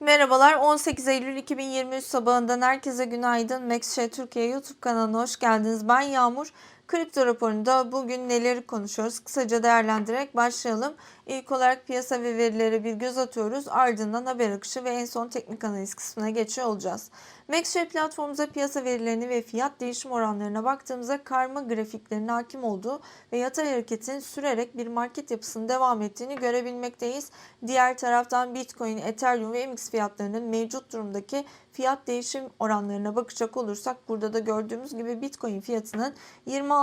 Merhabalar 18 Eylül 2023 sabahından herkese günaydın. Maxshare Türkiye YouTube kanalına hoş geldiniz. Ben Yağmur. Kripto raporunda bugün neleri konuşuyoruz? Kısaca değerlendirerek başlayalım. İlk olarak piyasa ve verilere bir göz atıyoruz. Ardından haber akışı ve en son teknik analiz kısmına geçiyor olacağız. Maxshare platformumuza piyasa verilerini ve fiyat değişim oranlarına baktığımızda karma grafiklerinin hakim olduğu ve yatay hareketin sürerek bir market yapısının devam ettiğini görebilmekteyiz. Diğer taraftan Bitcoin, Ethereum ve MX fiyatlarının mevcut durumdaki fiyat değişim oranlarına bakacak olursak burada da gördüğümüz gibi Bitcoin fiyatının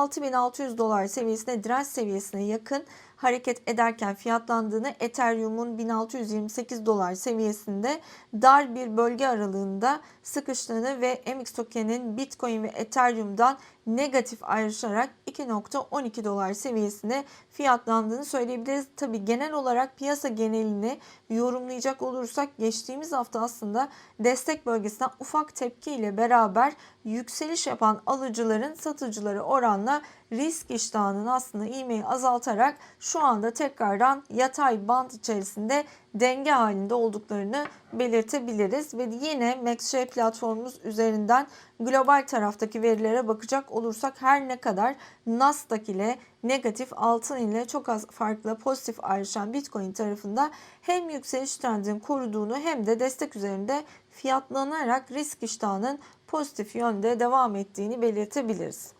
26.600 dolar seviyesine direnç seviyesine yakın hareket ederken fiyatlandığını Ethereum'un 1628 dolar seviyesinde dar bir bölge aralığında sıkıştığını ve MX token'in Bitcoin ve Ethereum'dan negatif ayrışarak 2.12 dolar seviyesinde fiyatlandığını söyleyebiliriz. Tabi genel olarak piyasa genelini yorumlayacak olursak geçtiğimiz hafta aslında destek bölgesinden ufak tepki ile beraber yükseliş yapan alıcıların satıcıları oranla risk iştahının aslında ivmeyi azaltarak şu anda tekrardan yatay band içerisinde denge halinde olduklarını belirtebiliriz. Ve yine MaxShare platformumuz üzerinden global taraftaki verilere bakacak olursak her ne kadar Nasdaq ile negatif altın ile çok az farklı pozitif ayrışan Bitcoin tarafında hem yükseliş trendini koruduğunu hem de destek üzerinde fiyatlanarak risk iştahının pozitif yönde devam ettiğini belirtebiliriz.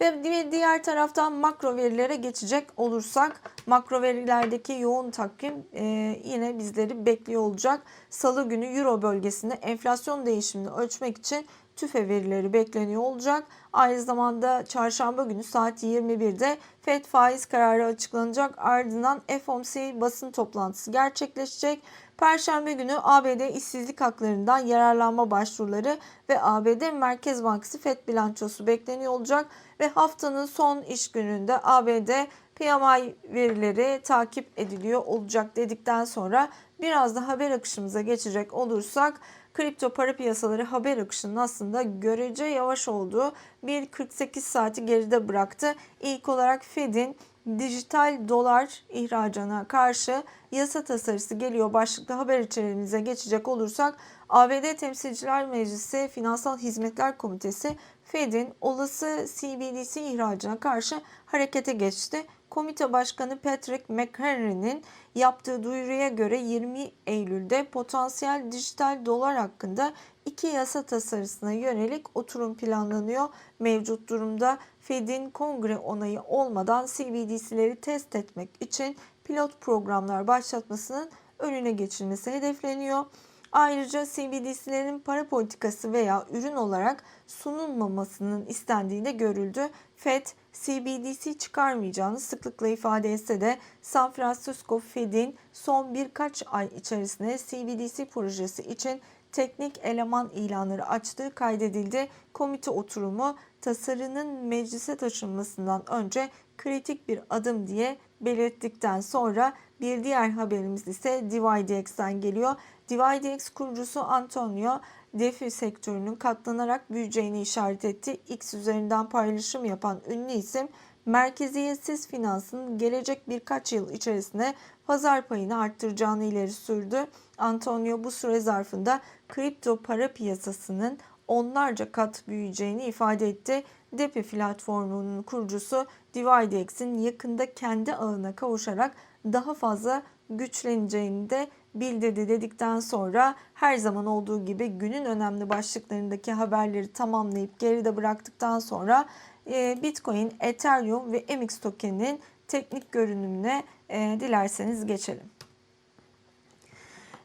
Ve diğer taraftan makro verilere geçecek olursak makro verilerdeki yoğun takvim e, yine bizleri bekliyor olacak. Salı günü Euro bölgesinde enflasyon değişimini ölçmek için tüfe verileri bekleniyor olacak. Aynı zamanda çarşamba günü saat 21'de FED faiz kararı açıklanacak. Ardından FOMC basın toplantısı gerçekleşecek. Perşembe günü ABD işsizlik haklarından yararlanma başvuruları ve ABD Merkez Bankası FED bilançosu bekleniyor olacak ve haftanın son iş gününde ABD PMI verileri takip ediliyor olacak dedikten sonra biraz da haber akışımıza geçecek olursak kripto para piyasaları haber akışının aslında görece yavaş olduğu bir 48 saati geride bıraktı. İlk olarak Fed'in dijital dolar ihracına karşı yasa tasarısı geliyor başlıklı haber içeriğimize geçecek olursak ABD Temsilciler Meclisi Finansal Hizmetler Komitesi Fed'in olası CBDC ihracına karşı harekete geçti. Komite Başkanı Patrick McHenry'nin yaptığı duyuruya göre 20 Eylül'de potansiyel dijital dolar hakkında iki yasa tasarısına yönelik oturum planlanıyor. Mevcut durumda Fed'in kongre onayı olmadan CBDC'leri test etmek için pilot programlar başlatmasının önüne geçilmesi hedefleniyor. Ayrıca CBDC'lerin para politikası veya ürün olarak sunulmamasının istendiği de görüldü. FED CBDC çıkarmayacağını sıklıkla ifade etse de San Francisco Fed'in son birkaç ay içerisinde CBDC projesi için teknik eleman ilanları açtığı kaydedildi. Komite oturumu tasarının meclise taşınmasından önce kritik bir adım diye belirttikten sonra bir diğer haberimiz ise DivideX'ten geliyor. DivideX kurucusu Antonio DeFi sektörünün katlanarak büyüyeceğini işaret etti. X üzerinden paylaşım yapan ünlü isim merkeziyetsiz finansın gelecek birkaç yıl içerisinde pazar payını arttıracağını ileri sürdü. Antonio bu süre zarfında kripto para piyasasının onlarca kat büyüyeceğini ifade etti. DeFi platformunun kurucusu DivideX'in yakında kendi ağına kavuşarak daha fazla güçleneceğini de bildirdi dedikten sonra her zaman olduğu gibi günün önemli başlıklarındaki haberleri tamamlayıp geride bıraktıktan sonra e, Bitcoin, Ethereum ve MX tokeninin teknik görünümüne e, dilerseniz geçelim.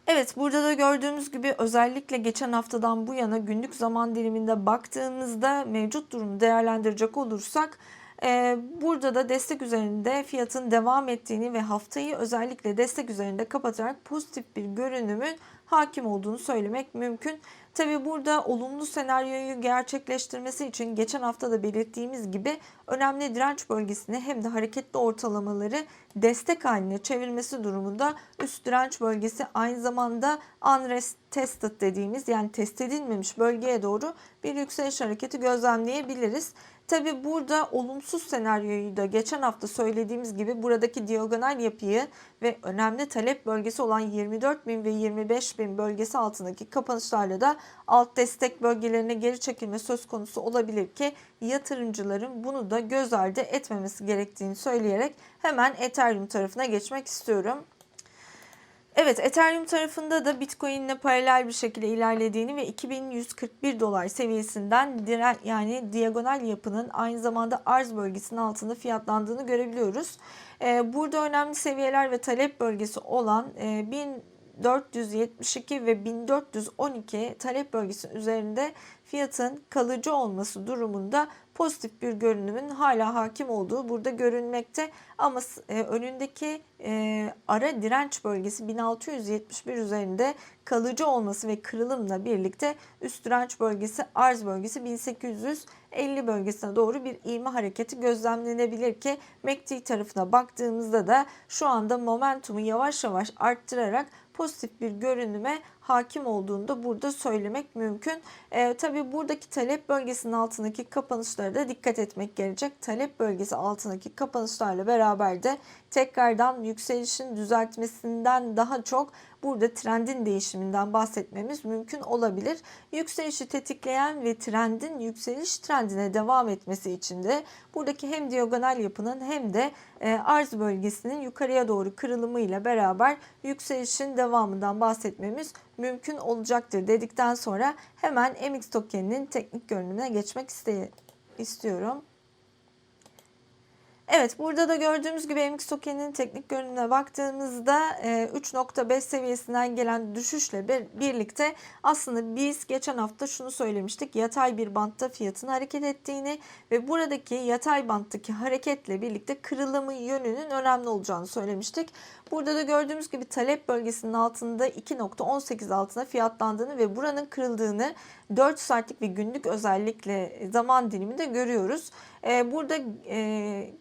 Evet burada da gördüğümüz gibi özellikle geçen haftadan bu yana günlük zaman diliminde baktığımızda mevcut durumu değerlendirecek olursak burada da destek üzerinde fiyatın devam ettiğini ve haftayı özellikle destek üzerinde kapatarak pozitif bir görünümün hakim olduğunu söylemek mümkün. Tabi burada olumlu senaryoyu gerçekleştirmesi için geçen hafta da belirttiğimiz gibi önemli direnç bölgesini hem de hareketli ortalamaları destek haline çevirmesi durumunda üst direnç bölgesi aynı zamanda unretested dediğimiz yani test edilmemiş bölgeye doğru bir yükseliş hareketi gözlemleyebiliriz. Tabi burada olumsuz senaryoyu da geçen hafta söylediğimiz gibi buradaki diagonal yapıyı ve önemli talep bölgesi olan 24.000 ve 25.000 bölgesi altındaki kapanışlarla da alt destek bölgelerine geri çekilme söz konusu olabilir ki yatırımcıların bunu da göz ardı etmemesi gerektiğini söyleyerek hemen Ethereum tarafına geçmek istiyorum. Evet Ethereum tarafında da Bitcoin ile paralel bir şekilde ilerlediğini ve 2141 dolar seviyesinden diren, yani diagonal yapının aynı zamanda arz bölgesinin altında fiyatlandığını görebiliyoruz. Ee, burada önemli seviyeler ve talep bölgesi olan e, 1472 ve 1412 talep bölgesinin üzerinde fiyatın kalıcı olması durumunda pozitif bir görünümün hala hakim olduğu burada görünmekte. Ama e, önündeki e, ara direnç bölgesi 1671 üzerinde kalıcı olması ve kırılımla birlikte üst direnç bölgesi arz bölgesi 1850 bölgesine doğru bir ivme hareketi gözlemlenebilir ki MACD tarafına baktığımızda da şu anda momentumu yavaş yavaş arttırarak pozitif bir görünüme hakim olduğunu da burada söylemek mümkün. E, tabii buradaki talep bölgesinin altındaki kapanışlara da dikkat etmek gerekecek. Talep bölgesi altındaki kapanışlarla beraber de tekrardan yükselişin düzeltmesinden daha çok burada trendin değişiminden bahsetmemiz mümkün olabilir. Yükselişi tetikleyen ve trendin yükseliş trendine devam etmesi için de buradaki hem diagonal yapının hem de e, arz bölgesinin yukarıya doğru kırılımıyla beraber yükselişin devamından bahsetmemiz mümkün olacaktır dedikten sonra hemen MX tokeninin teknik görünümüne geçmek istiyorum. Evet burada da gördüğümüz gibi MX tokeninin teknik görünümüne baktığımızda 3.5 e, seviyesinden gelen düşüşle birlikte aslında biz geçen hafta şunu söylemiştik. Yatay bir bantta fiyatın hareket ettiğini ve buradaki yatay banttaki hareketle birlikte kırılımı yönünün önemli olacağını söylemiştik. Burada da gördüğümüz gibi talep bölgesinin altında 2.18 altına fiyatlandığını ve buranın kırıldığını 4 saatlik ve günlük özellikle zaman diliminde görüyoruz. E, burada e,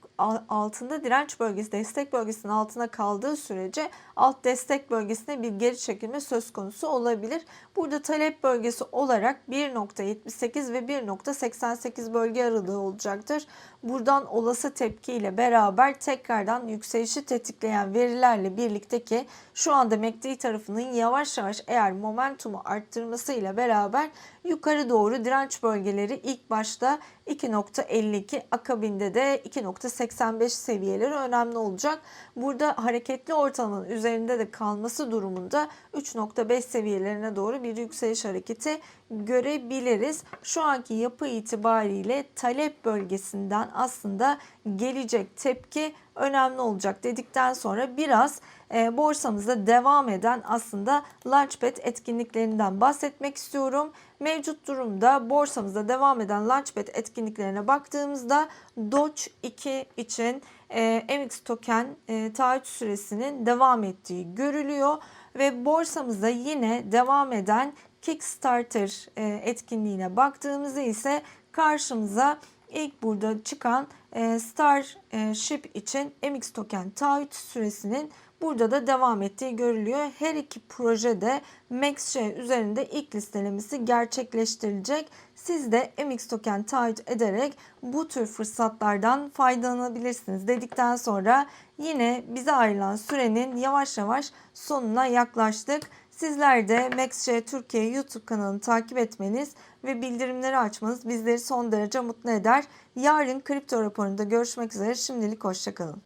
altında direnç bölgesi, destek bölgesinin altına kaldığı sürece alt destek bölgesine bir geri çekilme söz konusu olabilir. Burada talep bölgesi olarak 1.78 ve 1.88 bölge aralığı olacaktır. Buradan olası tepkiyle beraber tekrardan yükselişi tetikleyen verilerle birlikte ki şu anda MACD tarafının yavaş yavaş eğer momentumu arttırmasıyla beraber yukarı doğru direnç bölgeleri ilk başta 2.52 akabinde de 2.85 seviyeleri önemli olacak. Burada hareketli ortalamanın üzerinde de kalması durumunda 3.5 seviyelerine doğru bir yükseliş hareketi görebiliriz. Şu anki yapı itibariyle talep bölgesinden aslında gelecek tepki önemli olacak dedikten sonra biraz e, borsamızda devam eden aslında Launchpad etkinliklerinden bahsetmek istiyorum. Mevcut durumda borsamızda devam eden Launchpad etkinliklerine baktığımızda Doge 2 için e, MX token e, taahhüt süresinin devam ettiği görülüyor ve borsamızda yine devam eden Kickstarter e, etkinliğine baktığımızda ise karşımıza ilk burada çıkan e, Starship için MX token taahhüt süresinin burada da devam ettiği görülüyor. Her iki proje de MaxShare üzerinde ilk listelemesi gerçekleştirilecek. Siz de MX token taahhüt ederek bu tür fırsatlardan faydalanabilirsiniz dedikten sonra yine bize ayrılan sürenin yavaş yavaş sonuna yaklaştık. Sizler de MaxJ Türkiye YouTube kanalını takip etmeniz ve bildirimleri açmanız bizleri son derece mutlu eder. Yarın kripto raporunda görüşmek üzere. Şimdilik hoşçakalın.